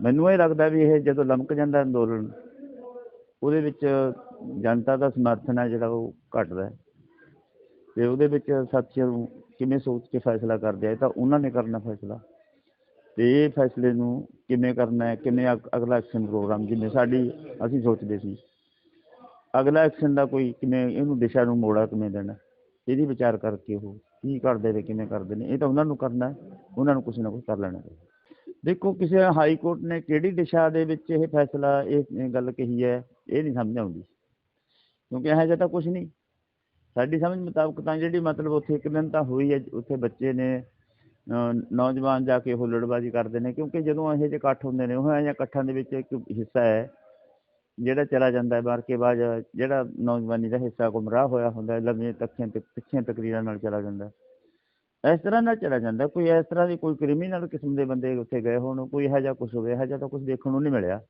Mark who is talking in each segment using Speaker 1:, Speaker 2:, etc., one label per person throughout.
Speaker 1: ਮੈਨੂੰ ਇਹ ਲੱਗਦਾ ਵੀ ਇਹ ਜਦੋਂ ਲਮਕ ਜਾਂਦਾ ਅੰਦੋਲਨ, ਉਹਦੇ ਵਿੱਚ ਜਨਤਾ ਦਾ ਸਮਰਥਨ ਹੈ ਜਿਹੜਾ ਉਹ ਘਟਦਾ ਹੈ। ਤੇ ਉਹਦੇ ਵਿੱਚ ਸਾਥੀਆਂ ਨੂੰ ਕਿਵੇਂ ਸੋਚ ਕੇ ਫੈਸਲਾ ਕਰਦੇ ਆ, ਇਹ ਤਾਂ ਉਹਨਾਂ ਨੇ ਕਰਨਾ ਫੈਸਲਾ। ਤੇ ਇਹ ਫੈਸਲੇ ਨੂੰ ਕਿਵੇਂ ਕਰਨਾ ਹੈ, ਕਿਵੇਂ ਅਗ- ਅਗਲਾ ਐਕਸ਼ਨ ਪ੍ਰੋਗਰਾਮ ਜਿਵੇਂ ਸਾਡੀ ਅਸੀਂ ਸੋਚਦੇ ਸੀ। ਅਗਲਾ ਐਕਸ਼ਨ ਦਾ ਕੋਈ ਕਿਵੇਂ ਇਹਨੂੰ ਦਿਸ਼ਾ ਨੂੰ ਮੋੜਾ ਕਿਵੇਂ ਦੇਣਾ, ਇਹਦੀ ਵਿਚਾਰ ਕਰਕੇ ਉਹ ਕੀ ਕਰਦੇ ਨੇ, ਕਿਵੇਂ ਕਰਦੇ ਨੇ, ਇਹ ਤਾਂ ਉਹਨਾਂ ਨੂੰ ਕਰਨਾ ਉਹਨਾਂ ਨੂੰ ਕੁਛ ਨਾ ਕੁਛ ਕਰ ਲੈਣਾ ਚਾਹੀਦਾ। ਦੇਖੋ ਕਿਸੇ ਹਾਈ ਕੋਰਟ ਨੇ ਕਿਹੜੀ ਦਿਸ਼ਾ ਦੇ ਵਿੱਚ ਇਹ ਫੈਸਲਾ, ਇਹ ਗੱਲ ਕਹੀ ਹੈ, ਇਹ ਨਹੀਂ ਸਮਝ ਆਉਂਦੀ ਕਿਉਂਕਿ ਇਹੋ ਜਿਹਾ ਤਾਂ ਕੁਝ ਨਹੀਂ ਸਾਡੀ ਸਮਝ ਮੁਤਾਬਕ ਤਾਂ ਜਿਹੜੀ ਮਤਲਬ ਉੱਥੇ ਇੱਕ ਦਿਨ ਤਾਂ ਹੋਈ ਹੈ, ਉੱਥੇ ਬੱਚੇ ਨੇ ਨੌਜਵਾਨ ਜਾ ਕੇ ਹੁੱਲੜਬਾਜ਼ੀ ਕਰਦੇ ਨੇ, ਕਿਉਂਕਿ ਜਦੋਂ ਇਹੋ ਜਿਹੇ ਇਕੱਠ ਹੁੰਦੇ ਨੇ, ਉਹ ਇਹੋ ਜਿਹੇ ਇਕੱਠਾਂ ਦੇ ਵਿੱਚ ਇੱਕ ਹਿੱਸਾ ਹੈ, ਜਿਹੜਾ ਚਲਾ ਜਾਂਦਾ ਹੈ ਮਾਰ ਕੇ ਬਾਅਦ ਜਿਹੜਾ ਨੌਜਵਾਨੀ ਦਾ ਹਿੱਸਾ ਗੁੰਮਰਾਹ ਹੋਇਆ ਹੁੰਦਾ ਹੈ, ਲੰਮੀਆਂ ਤੱਕੀਆਂ ਤੇ ਤਿੱਖੀਆਂ ਤਕਰੀਰਾਂ ਨਾਲ ਚਲਾ ਜਾਂਦਾ ਹੈ। ਇਸ ਤਰ੍ਹਾਂ ਨਾਲ ਚਲਾ ਜਾਂਦਾ, ਕੋਈ ਇਸ ਤਰ੍ਹਾਂ ਦੀ ਕੋਈ ਕ੍ਰਿਮੀਨਲ ਕਿਸਮ ਦੇ ਬੰਦੇ ਉੱਥੇ ਗਏ ਹੋਣ, ਕੋਈ ਇਹੋ ਜਿਹਾ ਕੁਝ ਹੋਵੇ, ਇਹੋ ਜਿਹਾ ਤਾਂ ਕੁਝ ਦੇਖਣ ਨੂੰ ਨਹੀਂ ਮਿਲਿਆ।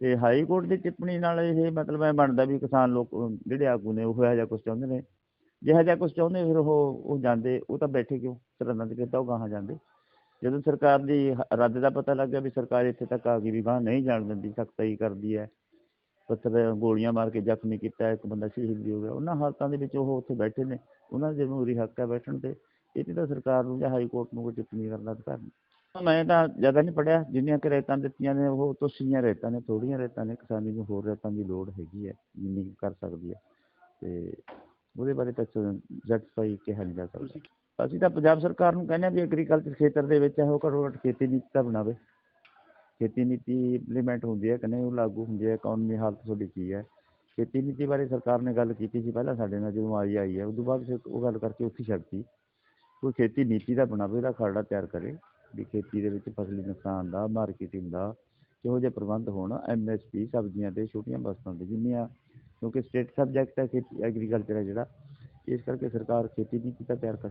Speaker 1: ਤੇ ਹਾਈ ਕੋਰਟ ਦੀ ਟਿੱਪਣੀ ਨਾਲ ਇਹ ਮਤਲਬ ਇਹ ਬਣਦਾ ਵੀ ਕਿਸਾਨ ਲੋਕ, ਜਿਹੜੇ ਆਗੂ ਨੇ, ਉਹ ਇਹੋ ਜਿਹਾ ਕੁਝ ਚਾਹੁੰਦੇ ਨੇ। ਜਿਹੋ ਜਿਹਾ ਕੁਝ ਚਾਹੁੰਦੇ, ਫਿਰ ਉਹ ਉਹ ਜਾਂਦੇ, ਉਹ ਤਾਂ ਬੈਠੇ ਕਿਉਂ? ਸਰਹੰਦਾਂ ਦੇ ਕਿਤਾ ਉਹ ਗਾਹਾਂ ਜਾਂਦੇ। ਜਦੋਂ ਸਰਕਾਰ ਦੀ ਰੱਦ ਦਾ ਪਤਾ ਲੱਗ ਗਿਆ ਵੀ ਸਰਕਾਰ ਇੱਥੇ ਤੱਕ ਆ ਗਈ ਵੀ ਗਾਹਾਂ ਨਹੀਂ ਜਾਣ ਦਿੰਦੀ, ਸਖਤਾਈ ਕਰਦੀ ਹੈ। ਪੱਥਰ, ਗੋਲੀਆਂ ਮਾਰ ਕੇ ਜ਼ਖਮੀ ਕੀਤਾ, ਇੱਕ ਬੰਦਾ ਸ਼ਹੀਦ ਵੀ ਹੋ ਗਿਆ। ਉਹਨਾਂ ਹਾਲਤਾਂ ਦੇ ਵਿੱਚ ਉਹ ਉੱਥੇ ਬੈਠੇ ਨੇ। ਉਹਨਾਂ ਦੇ ਜਮਹੂਰੀ ਹੱਕ ਹੈ ਬੈਠਣ ਤੇ। ਇਹ 'ਤੇ ਤਾਂ ਸਰਕਾਰ ਨੂੰ ਜਾਂ ਹਾਈ ਕੋਰਟ ਨੂੰ ਕੋਈ ਟਿੱਪਣੀ ਕਰਨ ਦਾ ਅਧਿਕਾਰ ਨਹੀਂ। ਮੈਂ ਤਾਂ ਜ਼ਿਆਦਾ ਨਹੀਂ ਪੜਿਆ ਜਿੰਨੀਆਂ ਕਿ ਰੇਤਾਂ ਦਿੱਤੀਆਂ ਨੇ ਉਹ ਤੁੱਛੀਆਂ ਰੇਤਾਂ ਨੇ ਥੋੜ੍ਹੀਆਂ ਰੇਤਾਂ ਨੇ ਕਿਸਾਨੀ ਨੂੰ ਹੋਰ ਰੇਤਾਂ ਦੀ ਲੋੜ ਹੈਗੀ ਹੈ ਜਿੰਨੀ ਕਰ ਸਕਦੀ ਹੈ। ਤੇ ਉਹਦੇ ਬਾਰੇ ਤਾਂ ਜਸਟਿਫਾਈ ਕਿਹਾ ਨਹੀਂ ਜਾ ਸਕਦਾ। ਅਸੀਂ ਤਾਂ ਪੰਜਾਬ ਸਰਕਾਰ ਨੂੰ ਕਹਿੰਦੇ ਹਾਂ ਵੀ ਐਗਰੀਕਲਚਰ ਖੇਤਰ ਦੇ ਵਿੱਚ ਉਹ ਘੱਟੋ ਘੱਟ ਖੇਤੀ ਨੀਤੀ ਤਾਂ ਬਣਾਵੇ। ਖੇਤੀ ਨੀਤੀ ਇੰਪਲੀਮੈਂਟ ਹੁੰਦੀ ਹੈ ਕਿ ਨਹੀਂ ਉਹ ਲਾਗੂ ਹੁੰਦੀ ਹੈ ਇਕਨੋਮੀ ਹਾਲਤ ਤੁਹਾਡੀ ਕੀ ਹੈ। ਖੇਤੀ ਨੀਤੀ ਬਾਰੇ ਸਰਕਾਰ ਨੇ ਗੱਲ ਕੀਤੀ ਸੀ ਪਹਿਲਾਂ ਸਾਡੇ ਨਾਲ ਜਦੋਂ ਆਈ ਆਈ ਹੈ ਉਦੋਂ ਬਾਅਦ ਫਿਰ ਉਹ ਗੱਲ ਕਰਕੇ ਉੱਥੇ ਛੱਡਤੀ ਕੋਈ ਖੇਤੀ ਨੀਤੀ ਦਾ ਬਣਾਵੇ ਉਹਦਾ ਖਰੜਾ ਤਿਆਰ ਕਰੇ ਵੀ ਖੇਤੀ ਦੇ ਵਿੱਚ ਫਸਲੀ ਨੁਕਸਾਨ ਦਾ, ਮਾਰਕੀਟਿੰਗ ਦਾ ਕਿਹੋ ਜਿਹੇ ਪ੍ਰਬੰਧ ਹੋਣ ਐਮਐਸਪੀ ਸਬਜ਼ੀਆਂ ਤੇ ਛੋਟੀਆਂ ਵਸਤਾਂ ਤੇ ਜਿੰਨੀਆਂ ਕਿਉਂਕਿ ਸਟੇਟ ਸਬਜੈਕਟ ਹੈ ਖੇਤੀ ਐਗਰੀਕਲਚਰ ਹੈ ਜਿਹੜਾ, ਇਸ ਕਰਕੇ ਸਰਕਾਰ ਖੇਤੀ ਨੀਤੀ ਤਾਂ ਤਿਆਰ ਕਰ।